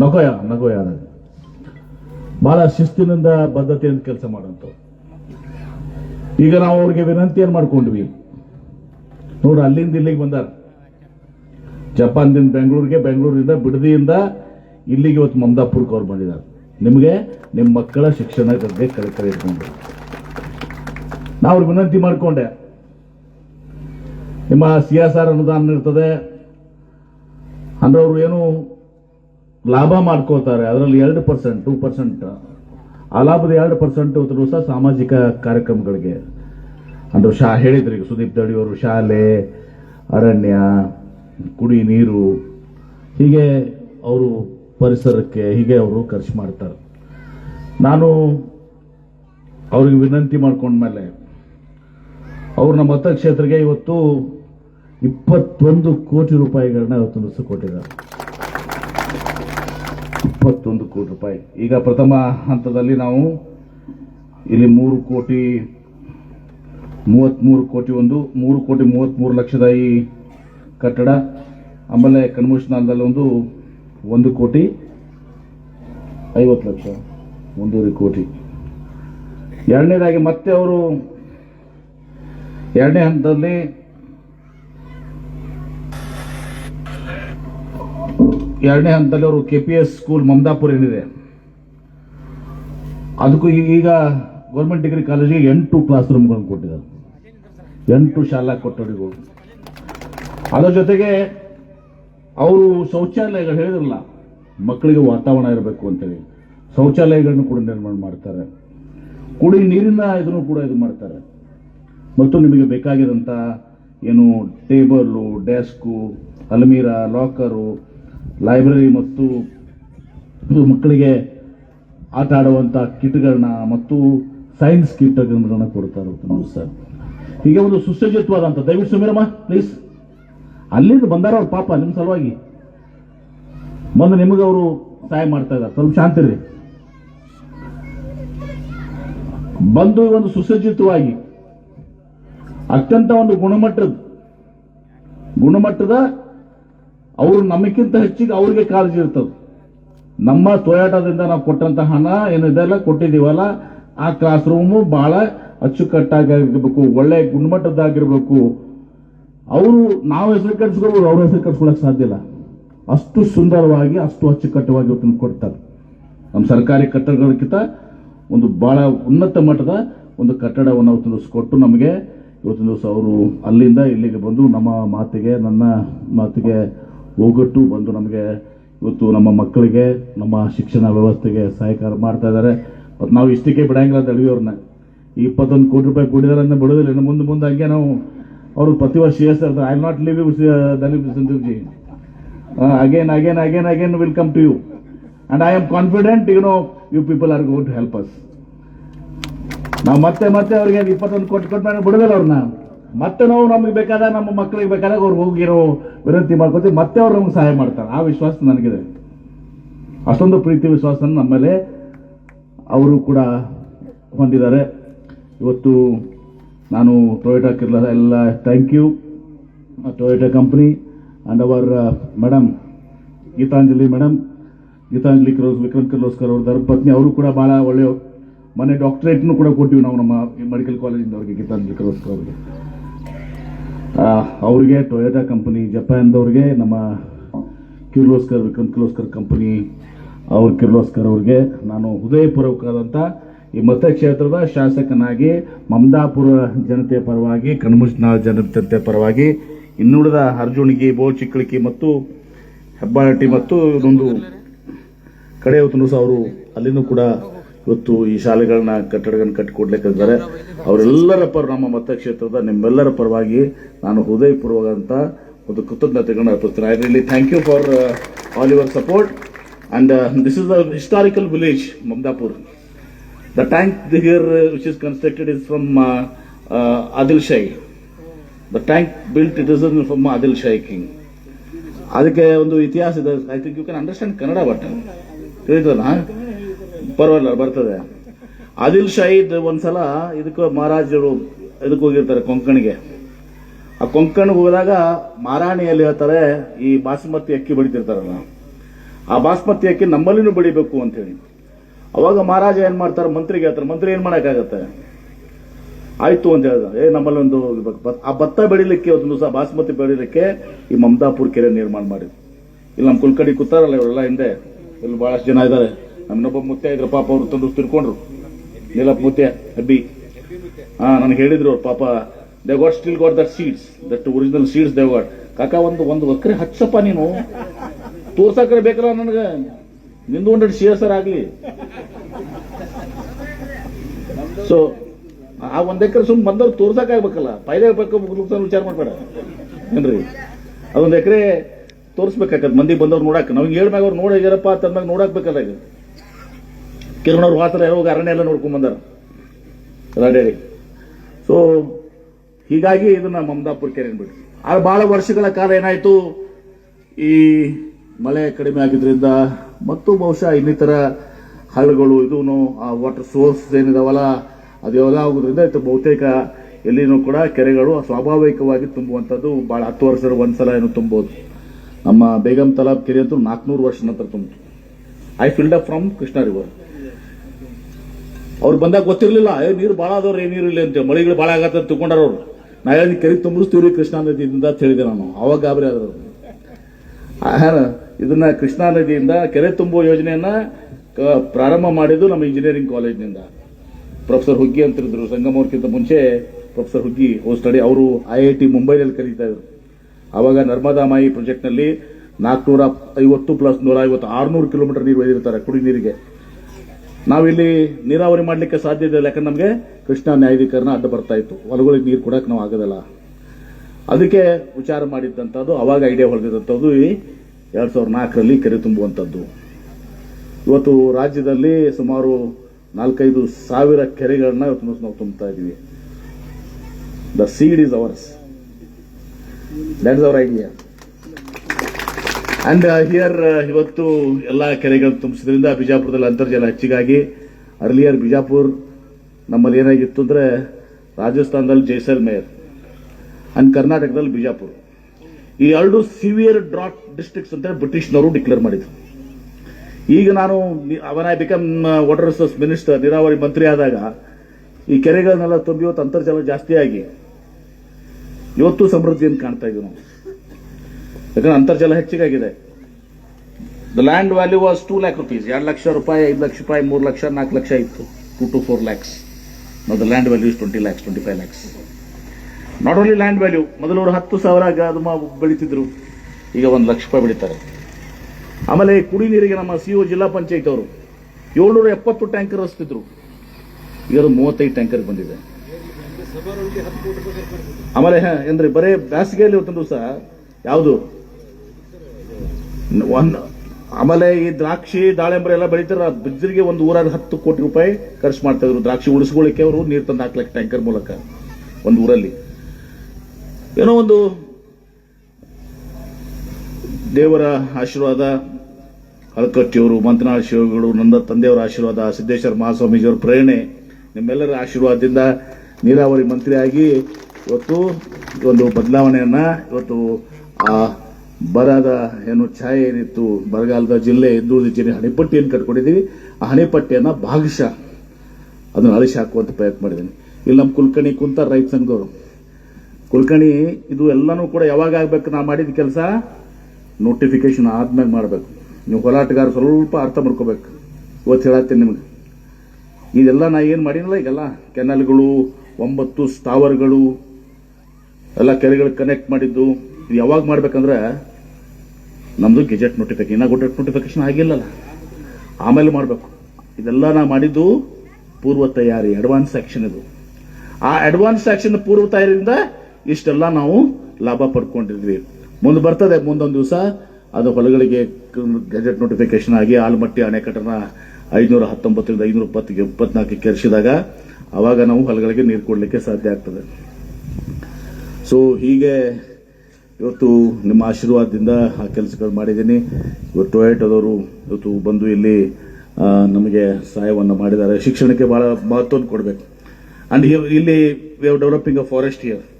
ನಗೋಯ ನಗೋಯ ಬಹಳ ಶಿಸ್ತಿನಿಂದ ಬದ್ಧತೆಯಿಂದ ಕೆಲಸ ಮಾಡುವಂತ ಈಗ ನಾವು ಅವ್ರಿಗೆ ವಿನಂತಿಯನ್ನು ಮಾಡ್ಕೊಂಡ್ವಿ. ನೋಡ್ರಿ ಅಲ್ಲಿಂದ ಇಲ್ಲಿಗೆ ಬಂದಾರ. ಜಪಾನ್ದಿಂದ ಬೆಂಗಳೂರಿಗೆ, ಬೆಂಗಳೂರಿಂದ ಬಿಡದಿಯಿಂದ ಇಲ್ಲಿಗೆ ಇವತ್ತು ಮಮದಾಪುರ್ಕ್ ಅವ್ರು ಬಂದಿದ್ದಾರೆ. ನಿಮಗೆ ನಿಮ್ಮ ಮಕ್ಕಳ ಶಿಕ್ಷಣ ಬಗ್ಗೆ ಕರೆ ಇಟ್ಕೊಂಡು ನಾವು ವಿನಂತಿ ಮಾಡಿಕೊಂಡೆ. ನಿಮ್ಮ ಸಿ ಎಸ್ ಆರ್ ಅನುದಾನ ಇರ್ತದೆ. ಅಂದ್ರೆ ಅವರು ಏನು ಲಾಭ ಮಾಡ್ಕೋತಾರೆ. ಅದರಲ್ಲಿ ಎರಡು ಪರ್ಸೆಂಟ್ ಟೂ ಪರ್ಸೆಂಟ್ ಆ ಲಾಭದ ಎರಡು ಪರ್ಸೆಂಟ್ ಸಹ ಸಾಮಾಜಿಕ ಕಾರ್ಯಕ್ರಮಗಳಿಗೆ. ಅಂದ್ರೆ ಶಾ ಹೇಳಿದ್ರು ಈಗ ಸುದೀಪ್ ದಳಿಯವರು ಶಾಲೆ, ಅರಣ್ಯ, ಕುಡಿ ನೀರು. ಹೀಗೆ ಅವರು ಪರಿಸರಕ್ಕೆ ಹೀಗೆ ಅವರು ಖರ್ಚು ಮಾಡ್ತಾರೆ. ನಾನು ಅವ್ರಿಗೆ ವಿನಂತಿ ಮಾಡ್ಕೊಂಡ್ಮೇಲೆ ಅವ್ರು ನಮ್ಮ ಮತಕ್ಷೇತ್ರಕ್ಕೆ ಇವತ್ತು ಇಪ್ಪತ್ತೊಂದು ಕೋಟಿ ರೂಪಾಯಿಗಳನ್ನ ಇವತ್ತು ಕೊಟ್ಟಿದ್ದಾರೆ ಇಪ್ಪತ್ತೊಂದು ಕೋಟಿ ರೂಪಾಯಿ. ಈಗ ಪ್ರಥಮ ಹಂತದಲ್ಲಿ ನಾವು ಇಲ್ಲಿ ಮೂರು ಕೋಟಿ ಮೂವತ್ತ್ಮೂರು ಕೋಟಿ ಒಂದು, ಮೂರು ಕೋಟಿ ಮೂವತ್ತ್ಮೂರು ಲಕ್ಷದ ಈ ಕಟ್ಟಡ. ಆಮೇಲೆ ಕಣ್ಮುಷ್ನಾಲದಲ್ಲಿ ಒಂದು ಒಂದು ಕೋಟಿ ಐವತ್ತು ಲಕ್ಷ, ಒಂದೂವರೆ ಕೋಟಿ. ಎರಡನೇದಾಗಿ ಮತ್ತೆ ಅವರು ಎರಡನೇ ಹಂತದಲ್ಲಿ ಎರಡನೇ ಹಂತದಲ್ಲಿ ಅವರು K P S school Mamadapura ಏನಿದೆ. ಅದಕ್ಕೂ ಈಗ ಗೌರ್ಮೆಂಟ್ ಡಿಗ್ರಿ ಕಾಲೇಜಿಗೆ ಎಂಟು ಕ್ಲಾಸ್ ರೂಮ್ಗಳನ್ನು ಕೊಟ್ಟಿದ್ದಾರೆ. ಎಂಟು ಶಾಲಾ ಕೊಠಡಿಗಳು. ಅದರ ಜೊತೆಗೆ ಅವರು ಶೌಚಾಲಯಗಳು ಹೇಳಿದ್ರಲ್ಲ, ಮಕ್ಕಳಿಗೆ ವಾತಾವರಣ ಇರಬೇಕು ಅಂತೇಳಿ. ಶೌಚಾಲಯಗಳನ್ನು ಕೂಡ ನಿರ್ಮಾಣ ಮಾಡ್ತಾರೆ. ಕುಡಿ ನೀರಿನ ಇದನ್ನು ಕೂಡ ಇದು ಮಾಡ್ತಾರೆ. ಮತ್ತು ನಿಮಗೆ ಬೇಕಾಗಿರೋಂಥ ಏನು ಟೇಬಲು ಡೆಸ್ಕು, ಅಲ್ಮೀರಾ, ಲಾಕರು ಲೈಬ್ರರಿ ಮತ್ತು ಮಕ್ಕಳಿಗೆ ಆಟ ಆಡುವಂಥ ಕಿಟ್ಗಳನ್ನ ಮತ್ತು ಸೈನ್ಸ್ ಕಿಟ್ಗಳನ್ನ ಕೊಡ್ತಾರೆ ನಾವು ಸರ್. ಹೀಗೆ ಒಂದು ಸುಸಜ್ಜಿತವಾದಂಥ ದಯವಿಟ್ಟು ಸುಮೀರಮ್ಮ ಪ್ಲೀಸ್ ಅಲ್ಲಿಂದ ಬಂದಾರ ಅವ್ರ ಪಾಪ ನಿಮ್ಮ ಸಲುವಾಗಿ. ಬಂದು ನಿಮಗೆ ಅವರು ಸಹಾಯ ಮಾಡ್ತಾ ಇದ್ದಾರೆ. ಸ್ವಲ್ಪ ಶಾಂತಿರ್ರಿ ಬಂದು ಒಂದು ಸುಸಜ್ಜಿತವಾಗಿ, ಅತ್ಯಂತ ಒಂದು ಗುಣಮಟ್ಟದ ಗುಣಮಟ್ಟದ ಅವರು ನಮಗಿಂತ ಹೆಚ್ಚಿಗೆ ಅವ್ರಿಗೆ ಕಾಳಜಿ ಇರ್ತದೆ. ನಮ್ಮ ತೋಯಾಟದಿಂದ ನಾವು ಕೊಟ್ಟಂತ ಹಣ ಏನಿದೆಲ್ಲ ಕೊಟ್ಟಿದ್ದೀವಲ್ಲ, ಆ ಕ್ಲಾಸ್ ರೂಮು ಬಹಳ ಅಚ್ಚುಕಟ್ಟಾಗಿರ್ಬೇಕು, ಒಳ್ಳೆ ಗುಣಮಟ್ಟದ್ದಾಗಿರ್ಬೇಕು. ಅವರು ನಾವು ಹೆಸರು ಕಟ್ಸ್ಕೊಳ್ಬೋದು ಅವ್ರ ಹೆಸರು ಕಟ್ಸ್ಕೊಳಕ್ ಸಾಧ್ಯ ಇಲ್ಲ. ಅಷ್ಟು ಸುಂದರವಾಗಿ, ಅಷ್ಟು ಅಚ್ಚುಕಟ್ಟವಾಗಿ ಇವತ್ತನ್ನು ಕೊಡ್ತಾರೆ. ನಮ್ಮ ಸರ್ಕಾರಿ ಕಟ್ಟಡಗಳಕ್ಕಿಂತ ಒಂದು ಬಹಳ ಉನ್ನತ ಮಟ್ಟದ ಒಂದು ಕಟ್ಟಡವನ್ನು ಅವತ್ತು ದಿವಸ ಕೊಟ್ಟು ನಮಗೆ ಇವತ್ತಿನ ದಿವಸ ಅವರು ಅಲ್ಲಿಂದ ಇಲ್ಲಿಗೆ ಬಂದು ನಮ್ಮ ಮಾತಿಗೆ, ನನ್ನ ಮಾತಿಗೆ ಹೋಗೊಟ್ಟು ಬಂದು ನಮಗೆ ಇವತ್ತು ನಮ್ಮ ಮಕ್ಕಳಿಗೆ, ನಮ್ಮ ಶಿಕ್ಷಣ ವ್ಯವಸ್ಥೆಗೆ ಸಹಕಾರ ಮಾಡ್ತಾ ಇದ್ದಾರೆ. ಮತ್ತು ನಾವು ಇಷ್ಟಕ್ಕೆ ಬಿಡಂಗಿಲ್ಲ ದಳಿಯೋರ್ನ ಈ ಇಪ್ಪತ್ತೊಂದು ಕೋಟಿ ರೂಪಾಯಿ ಕೊಡಿದಾರನ್ನ ಬಿಡೋದಿಲ್ಲ. ಇನ್ನು ಮುಂದೆ ಮುಂದೆ ಹಂಗೆ ನಾವು ಅವರು ಪ್ರತಿ ವರ್ಷ as I all not live Dalit ಸಂದೀಪ್ಜಿ again again again again will come to you and I am confident you know you people are got to help us ನಾವು ಮತ್ತೆ ಮತ್ತೆ ಅವ್ರಿಗೆ ಇಪ್ಪತ್ತೊಂದು ಕೋಟಿ ಕೊಟ್ಟು ಬಿಡೋದಿಲ್ಲ ಅವ್ರನ್ನ. ಮತ್ತೆ ನಾವು ನಮಗೆ ಬೇಕಾದಾಗ ನಮ್ಮ ಮಕ್ಕಳಿಗೆ ಬೇಕಾದಾಗ ಅವ್ರು ಹೋಗಿರೋ ವಿನಂತಿ ಮಾಡ್ಕೊತೀವಿ ಮತ್ತೆ ಅವ್ರು ನಮ್ಗೆ ಸಹಾಯ ಮಾಡ್ತಾರೆ. ಆ ವಿಶ್ವಾಸ ನನಗಿದೆ. ಅಷ್ಟೊಂದು ಪ್ರೀತಿ ವಿಶ್ವಾಸ ನಮ್ಮ ಮೇಲೆ ಅವರು ಕೂಡ ಹೊಂದಿದ್ದಾರೆ. ಇವತ್ತು ನಾನು ಟೊಯೋಟಾ ಕಿರ್ಲ ಎಲ್ಲ thank you Toyota company and our madam Geetanjali madam Geetanjali ಕಿರೋಸ್ Vikram Kirloskar ಅವ್ರ ಧರ್ಮಪತ್ನಿ ಅವರು ಕೂಡ ಭಾಳ ಒಳ್ಳೆಯ ಮನೆ ಡಾಕ್ಟ್ರೇಟ್ನು ಕೂಡ ಕೊಟ್ಟಿವಿ ನಾವು ನಮ್ಮ ಮೆಡಿಕಲ್ ಕಾಲೇಜಿಂದ ಅವ್ರಿಗೆ ಗೀತಾಂಜಲಿ ಕಿರೋಸ್ಕರ್ ಅವ್ರಿಗೆ. ಅವ್ರಿಗೆ ಟೊಯೋಟಾ ಕಂಪನಿ ಜಪಾನ್ದವ್ರಿಗೆ ನಮ್ಮ ಕಿರ್ಲೋಸ್ಕರ್ ವಿಕ್ರಮ್ ಕಿರ್ಲೋಸ್ಕರ್ ಕಂಪನಿ ಅವ್ರ ಕಿರ್ಲೋಸ್ಕರ್ ಅವ್ರಿಗೆ ನಾನು ಹೃದಯಪೂರ್ವಕವಾದಂಥ ಈ ಮತಕ್ಷೇತ್ರದ ಶಾಸಕನಾಗಿ, ಮಮದಾಪುರ ಜನತೆ ಪರವಾಗಿ ಕಣ್ಮುಚ್ನಾಳ್ ಜನತೆ ಪರವಾಗಿ, ಇನ್ನುಳಿದ ಅರ್ಜುನಿಗೆ ಬೋ ಚಿಕ್ಕಳಿಕಿ ಮತ್ತು ಹೆಬ್ಬಾಳಟ್ಟಿ ಮತ್ತು ಇದೊಂದು ಕಡೆ ಅವರು ಅಲ್ಲಿನೂ ಕೂಡ ಇವತ್ತು ಈ ಶಾಲೆಗಳನ್ನ ಕಟ್ಟಡಗಳನ್ನ ಕಟ್ಟಿಕೊಡ್ಲಿಕ್ಕಿದ್ದಾರೆ. ಅವರೆಲ್ಲರ ಪರ ನಮ್ಮ ಮತಕ್ಷೇತ್ರದ ನಿಮ್ಮೆಲ್ಲರ ಪರವಾಗಿ ನಾನು ಹೃದಯಪೂರ್ವಕಂತ ಒಂದು ಕೃತಜ್ಞತೆಗಳನ್ನ ಅರ್ಪಿಸ್ತೀನಿ. I thank you for all your support and this is the historical village Mamadapur the tank here which is constructed is from Adil Shahi the tank built it is from Adil Shahi king ಅದಕ್ಕೆ ಒಂದು ಇತಿಹಾಸ ಇದೆ. I think you can understand Kannada but ತಿಳಿತದಾ ಪರವಾಗಿಲ್ಲ ಬರ್ತದೆ. ಆದಿಲ್ ಶಾಹಿದ್ ಒಂದ್ಸಲ ಇದಕ್ಕೆ ಮಹಾರಾಜರು ಇದಕ್ಕೆ ಹೋಗಿರ್ತಾರೆ ಕೊಂಕಣಿಗೆ. ಆ ಕೊಂಕಣಿಗೆ ಹೋದಾಗ ಮಾರಾಣಿಯಲ್ಲಿ ಹೇಳ್ತಾರೆ, ಈ ಬಾಸುಮತಿ ಅಕ್ಕಿ ಬಡಿತಿರ್ತಾರಲ್ಲ, ಆ ಬಾಸ್ಮತಿ ಅಕ್ಕಿ ನಮ್ಮಲ್ಲಿನೂ ಬಡಿಬೇಕು ಅಂತ ಹೇಳಿ ಅವಾಗ ಮಹಾರಾಜ ಏನ್ ಮಾಡ್ತಾರೆ, ಮಂತ್ರಿಗೆ ಹೇಳ್ತಾರೆ, ಮಂತ್ರಿ ಏನ್ ಮಾಡೋಕ್ಕಾಗತ್ತೆ? ಆಯ್ತು ಅಂತ ಹೇಳ್ದ ಏ ನಮ್ಮಲ್ಲಿ ಒಂದು ಆ ಭತ್ತ ಬೆಳಿಲಿಕ್ಕೆ ಒಂದು ದಿವಸ ಬಾಸ್ಮತಿ ಬೆಳಿಲಿಕ್ಕೆ ಈ ಮಮದಾಪುರ್ ಕೆರೆ ನಿರ್ಮಾಣ ಮಾಡಿದ್ರು. ಇಲ್ಲಿ ನಮ್ಮ ಕುಲ್ಕಡಿ ಕೂತಾರಲ್ಲ ಇವರೆಲ್ಲ ಹಿಂದೆ, ಇಲ್ಲಿ ಬಹಳಷ್ಟು ಜನ ಇದ್ದಾರೆ. ನಮ್ಮನ್ನೊಬ್ಬ ಮುತ್ತೆ ಇದ್ರ ಪಾಪ ಅವ್ರು ತಂದು ತಿಳ್ಕೊಂಡ್ರು ನೀಲಪ್ಪ ಮುತ್ತೆ, ಅಬ್ಬಿ. ಹಾ ನನಗೆ ಹೇಳಿದ್ರು ಅವ್ರ ಪಾಪ they got still got that seeds that original seeds they got ಕಾಕ, ಒಂದು ಒಂದು ಒಕ್ರೆ ಹಚ್ಚಪ್ಪ ನೀನು. ತೋರ್ಸಕ್ರೆ ಬೇಕಲ್ಲ ನನಗೆ? ನಿಂದು ಒಂದೆರಡು ಶೇರ್ಸರ್ ಆಗ್ಲಿ. ಸೊ ಆ ಒಂದ್ ಎಕರೆ ಸುಮ್ ಬಂದವ್ರು ತೋರ್ಸಕ್ ಆಗ್ಬೇಕಲ್ಲ. ಪೈಲೆ ಬೇಕು ವಿಚಾರ ಮಾಡ್ಬೇಡ. ಏನ್ರಿ? ಅದೊಂದ್ ಎಕರೆ ತೋರಿಸ್ಬೇಕಾಗತ್ತೆ ಮಂದಿ ಬಂದವ್ರು ನೋಡಕ್. ನಮ್ಗೆ ಹೇಳ್ಮ್ಯಾಗ ಅವ್ರು ನೋಡಿ ಯಾರಪ್ಪ ಅಂತಂದಾಗ ನೋಡಕ್ ಬೇಕಲ್ಲ ಈಗ. ಕಿರಣವ್ರು ವಾಸರ ಹೋಗಿ ಅರಣ್ಯ ಎಲ್ಲ ನೋಡ್ಕೊಂಡ್ ಬಂದಾರ? ರಾಡೇರಿ ಸೊ ಹೀಗಾಗಿ ಇದನ್ನ ಮಮದಾಪುರ ಕೆರೆ ಅನ್ಬಿಟ್ಟು. ಆ ಬಹಳ ವರ್ಷಗಳ ಕಾಲ ಏನಾಯ್ತು? ಈ ಮಳೆ ಕಡಿಮೆ ಆಗಿದ್ರಿಂದ ಮತ್ತು ಬಹುಶಃ ಇನ್ನಿತರ ಹಳ್ಳಗಳು ಇದೂ ಆ ವಾಟರ್ ಸೋರ್ಸ್ ಏನಿದಾವಲ್ಲ, ಅದು ಅದೆಲ್ಲ ಆಗೋದ್ರಿಂದ ಇದು ಬಹುತೇಕ ಎಲ್ಲಿನೂ ಕೂಡ ಕೆರೆಗಳು ಸ್ವಾಭಾವಿಕವಾಗಿ ತುಂಬುವಂಥದ್ದು ಬಹಳ ಹತ್ತು ವರ್ಷದ ಒಂದ್ಸಲ ಏನು ತುಂಬೋದು. ನಮ್ಮ ಬೇಗಂ ತಲಾಬ್ ಕೆರೆ ಅಂತೂ ನಾಲ್ಕುನೂರು ವರ್ಷ ನಂತರ ತುಂಬಿತು. I filled up from Krishna river ಅವ್ರು ಬಂದಾಗ ಗೊತ್ತಿರಲಿಲ್ಲ, ಏ, ನೀರು ಭಾಳ ಆದವ್ರು ನೀರು ಇಲ್ಲ? ಅಂತ ಮಳೆಗಳು ಭಾಳ ಆಗತ್ತೆ ತಿಳ್ಕೊಂಡಾರ ಅವ್ರು. ನಾ ಹೇಳಿ ಕೆರೆ ತುಂಬಿಸ್ತೀವ್ರಿ ಕೃಷ್ಣಾ ನದಿಯಿಂದ ಅಂತ ಹೇಳಿದೆ ನಾನು. ಅವಾಗ ಗಾಬರಿ ಆದ್ರು. ಇದನ್ನ ಕೃಷ್ಣಾ ನದಿಯಿಂದ ಕೆರೆ ತುಂಬುವ ಯೋಜನೆಯನ್ನ ಪ್ರಾರಂಭ ಮಾಡಿದ್ದು ನಮ್ಮ ಇಂಜಿನಿಯರಿಂಗ್ ಕಾಲೇಜ್ನಿಂದ ಪ್ರೊಫೆಸರ್ ಹುಗ್ಗಿ ಅಂತಿದ್ರು ಸಂಗಮವ್ರಕ್ಕಿಂತ ಮುಂಚೆ ಪ್ರೊಫೆಸರ್ ಹುಗ್ಗಿ ಓ ಸ್ಟಡಿ ಅವರು ಐ ಐ ಟಿ ಮುಂಬೈನಲ್ಲಿ ಕಲಿತಾ ಇದ್ರು. ಅವಾಗ ನರ್ಮದಾ ಮಾಯಿ ಪ್ರಾಜೆಕ್ಟ್ನಲ್ಲಿ ನಾಲ್ಕುನೂರ ಐವತ್ತು ಪ್ಲಸ್ ನೂರ ಐವತ್ತು, ಆರ್ನೂರು ಕಿಲೋಮೀಟರ್ ನೀರು ಒಯ್ದಿರ್ತಾರೆ ಕುಡಿ ನೀರಿಗೆ ನಾವಿಲ್ಲಿ ನೀರಾವರಿ ಮಾಡಲಿಕ್ಕೆ ಸಾಧ್ಯ ಇಲ್ಲ ಯಾಕಂದ್ರೆ ನಮಗೆ ಕೃಷ್ಣಾ ನ್ಯಾಯಾಧೀಕರಣ ಅಡ್ಡ ಬರ್ತಾ ಇತ್ತು. ಹೊಲಗಳಿಗೆ ನೀರು ಕೊಡಕ್ಕೆ ನಾವು ಆಗೋದಲ್ಲ. ಅದಕ್ಕೆ ವಿಚಾರ ಮಾಡಿದ್ದಂಥದ್ದು, ಅವಾಗ ಐಡಿಯಾ ಹೊಳೆದಿದ್ದಂಥದ್ದು ಈ ಎರಡ್ ಸಾವಿರದ ನಾಲ್ಕರಲ್ಲಿ ಕೆರೆ ತುಂಬುವಂಥದ್ದು. ಇವತ್ತು ರಾಜ್ಯದಲ್ಲಿ ಸುಮಾರು ನಾಲ್ಕೈದು ಸಾವಿರ ಕೆರೆಗಳನ್ನ ಇವತ್ತು ನಾವು ತುಂಬ್ತಾ ಇದ್ದೀವಿ. The seed is ours that is our idea and here ಇವತ್ತು ಎಲ್ಲ ಕೆರೆಗಳು ತುಂಬಿಸಿದ್ರಿಂದ ಬಿಜಾಪುರದಲ್ಲಿ ಅಂತರ್ಜಲ ಹೆಚ್ಚಿಗಾಗಿ ಅರ್ಲಿಯರ್ ಬಿಜಾಪುರ್ ನಮ್ಮಲ್ಲಿ ಏನಾಗಿತ್ತು ಅಂದ್ರೆ ರಾಜಸ್ಥಾನದಲ್ಲಿ ಜೈಸಲ್ಮೇರ್ ಅಂಡ್ ಕರ್ನಾಟಕದಲ್ಲಿ ಬಿಜಾಪುರ. ಈ ಎರಡು ಸಿವಿಯರ್ ಡ್ರಾಟ್ ಡಿಸ್ಟ್ರಿಕ್ಟ್ಸ್ ಅಂತ ಬ್ರಿಟಿಷ್ನವರು ಡಿಕ್ಲೇರ್ ಮಾಡಿದ್ರು. ಈಗ ನಾನು ಅವನ್ I become water resource minister ನೀರಾವರಿ ಮಂತ್ರಿ ಆದಾಗ ಈ ಕೆರೆಗಳನ್ನೆಲ್ಲ ತುಂಬಿ ಇವತ್ತು ಅಂತರ್ಜಲ ಜಾಸ್ತಿಯಾಗಿ ಇವತ್ತು ಸಮೃದ್ಧಿಯನ್ನು ಕಾಣ್ತಾ ಇದ್ದೀವಿ ನಾವು. ಯಾಕಂದ್ರೆ ಅಂತರ್ಜಲ ಹೆಚ್ಚಿಗಾಗಿದೆ. The land value was two lakh rupees ಎರಡು ಲಕ್ಷ ರೂಪಾಯಿ ಐದು ಲಕ್ಷ ರೂಪಾಯಿ ಮೂರು ಲಕ್ಷ ನಾಲ್ಕು ಲಕ್ಷ ಇತ್ತು. ಟೂ ಟು ಫೋರ್ ಲ್ಯಾಕ್ಸ್ ನಾವು the land value is twenty lakhs twenty five lakhs not only land value ಮೊದಲು ಅವರು ಹತ್ತು ಸಾವಿರ ಅದು ಮಾ- ಬೆಳೀತಿದ್ರು. ಈಗ ಒಂದು ಲಕ್ಷ ರೂಪಾಯಿ ಬೆಳೀತಾರೆ. ಆಮೇಲೆ ಕುಡಿ ನೀರಿಗೆ ನಮ್ಮ ಸಿಒ ಜಿಲ್ಲಾ ಪಂಚಾಯತ್ ಅವರು ಏಳ್ನೂರ ಎಪ್ಪತ್ತು ಟ್ಯಾಂಕರ್ ಹರಿಸ್ತಿದ್ರು ಈಗ ಅದು ಮೂವತ್ತೈದು ಟ್ಯಾಂಕರ್ ಬಂದಿದೆ. ಆಮೇಲೆ ಹ, ಏನ್ರಿ ಬರೇ ಬೇಸಿಗೆಯಲ್ಲಿ ಇವತ್ತೊಂದು ಸಹ ಯಾವುದು? ಒಂದು ಆಮೇಲೆ ಈ ದ್ರಾಕ್ಷಿ ದಾಳಿಂಬರೆ ಎಲ್ಲ ಬೆಳೀತಾರ. ಬಿದ್ರಿಗೆ ಒಂದು ಊರಾಗ ಹತ್ತು ಕೋಟಿ ರೂಪಾಯಿ ಖರ್ಚು ಮಾಡ್ತಾ ದ್ರಾಕ್ಷಿ ಉಳಿಸ್ಕೊಳ್ಳಿಕ್ಕೆ ಅವರು ನೀರು ತಂದು ಹಾಕ್ಲಿಕ್ಕೆ ಟ್ಯಾಂಕರ್ ಮೂಲಕ ಒಂದು ಊರಲ್ಲಿ. ಏನೋ ಒಂದು ದೇವರ ಆಶೀರ್ವಾದ ಹಳಕಟ್ಟಿಯವರು ಮಂತನಾಳ ಶಿವಗಳು, ನನ್ನ ತಂದೆಯವರ ಆಶೀರ್ವಾದ, ಸಿದ್ದೇಶ್ವರ ಮಹಾಸ್ವಾಮೀಜಿಯವರ ಪ್ರೇರಣೆ, ನಿಮ್ಮೆಲ್ಲರ ಆಶೀರ್ವಾದದಿಂದ ನೀರಾವರಿ ಮಂತ್ರಿಯಾಗಿ ಇವತ್ತು ಒಂದು ಬದಲಾವಣೆಯನ್ನು ಇವತ್ತು ಆ ಬರದ ಏನು ಛಾಯೆ ಏನಿತ್ತು, ಬರಗಾಲದ ಜಿಲ್ಲೆ ಹಿಂದುಳಿದ ಜಿಲ್ಲೆ ಹಣೆಪಟ್ಟಿಯನ್ನು ಕಟ್ಕೊಂಡಿದ್ದೀವಿ. ಆ ಹಣೆಪಟ್ಟಿಯನ್ನು ಭಾಗಶಃ ಅದನ್ನು ಅಳಿಸಿ ಹಾಕುವಂಥ ಪ್ರಯತ್ನ ಮಾಡಿದ್ದೀನಿ. ಇಲ್ಲಿ ನಮ್ಮ ಕುಲ್ಕಣಿ ಕುಂತ ರೈತ ಸಂಘದವರು. ಕುಲಕರ್ಣಿ, ಇದು ಎಲ್ಲನೂ ಕೂಡ ಯಾವಾಗ ಆಗಬೇಕು ನಾ ಮಾಡಿದ ಕೆಲಸ? ನೋಟಿಫಿಕೇಶನ್ ಆದ್ಮೇಲೆ ಮಾಡಬೇಕು. ನೀವು ಹೋರಾಟಗಾರ ಸ್ವಲ್ಪ ಅರ್ಥ ಮಾಡ್ಕೋಬೇಕು. ಇವತ್ತು ಹೇಳತ್ತೀನಿ ನಿಮಗೆ. ಇದೆಲ್ಲ ನಾ ಏನು ಮಾಡಿನಲ್ಲ ಈಗೆಲ್ಲ? ಕೆನಲ್ಗಳು, ಒಂಬತ್ತು, ಸ್ಥಾವರಗಳು, ಎಲ್ಲ ಕೆರೆಗಳು ಕನೆಕ್ಟ್ ಮಾಡಿದ್ದು. ಇದು ಯಾವಾಗ ಮಾಡ್ಬೇಕಂದ್ರೆ ನಮ್ದು ಗೆಜೆಟ್ ನೋಟಿಫಿಕೇಶನ್ ಇನ್ನ ಗೆಜೆಟ್ ನೋಟಿಫಿಕೇಶನ್ ಆಗಿಲ್ಲಲ್ಲ. ಆಮೇಲೆ ಮಾಡಬೇಕು. ಇದೆಲ್ಲ ನಾ ಮಾಡಿದ್ದು ಪೂರ್ವ ತಯಾರಿ ಅಡ್ವಾನ್ಸ್ ಆಕ್ಷನ್ ಇದು. ಆ ಅಡ್ವಾನ್ಸ್ ಆಕ್ಷನ್ ಪೂರ್ವ ತಯಾರಿಯಿಂದ ಇಷ್ಟೆಲ್ಲ ನಾವು ಲಾಭ ಪಡ್ಕೊಂಡಿದ್ವಿ. ಮುಂದೆ ಬರ್ತದೆ, ಮುಂದೊಂದು ದಿವಸ ಅದು ಹೊಲಗಳಿಗೆ ಗೆಜೆಟ್ ನೋಟಿಫಿಕೇಶನ್ ಆಗಿ ಆಲ್ಮಟ್ಟಿ ಅಣೆಕಟ್ಟನ ಐನೂರ ಹತ್ತೊಂಬತ್ತರಿಂದ ಐನೂರ ಇಪ್ಪತ್ತಿಗೆ ಇಪ್ಪತ್ನಾಲ್ಕಕ್ಕೆ ಕೆರೆಸಿದಾಗ ಅವಾಗ ನಾವು ಹೊಲಗಳಿಗೆ ನೀರು ಕೊಡಲಿಕ್ಕೆ ಸಾಧ್ಯ ಆಗ್ತದೆ. ಸೊ ಹೀಗೆ ಇವತ್ತು ನಿಮ್ಮ ಆಶೀರ್ವಾದದಿಂದ ಆ ಕೆಲಸಗಳು ಮಾಡಿದ್ದೀನಿ. ಇವತ್ತು ಟೊಯೋಟೋದವರು ಇವತ್ತು ಬಂದು ಇಲ್ಲಿ ನಮಗೆ ಸಹಾಯವನ್ನು ಮಾಡಿದ್ದಾರೆ. ಶಿಕ್ಷಣಕ್ಕೆ ಭಾಳ ಮಹತ್ವವನ್ನು ಕೊಡಬೇಕು. ಆ್ಯಂಡ್ ಇಲ್ಲಿ we are developing a forest here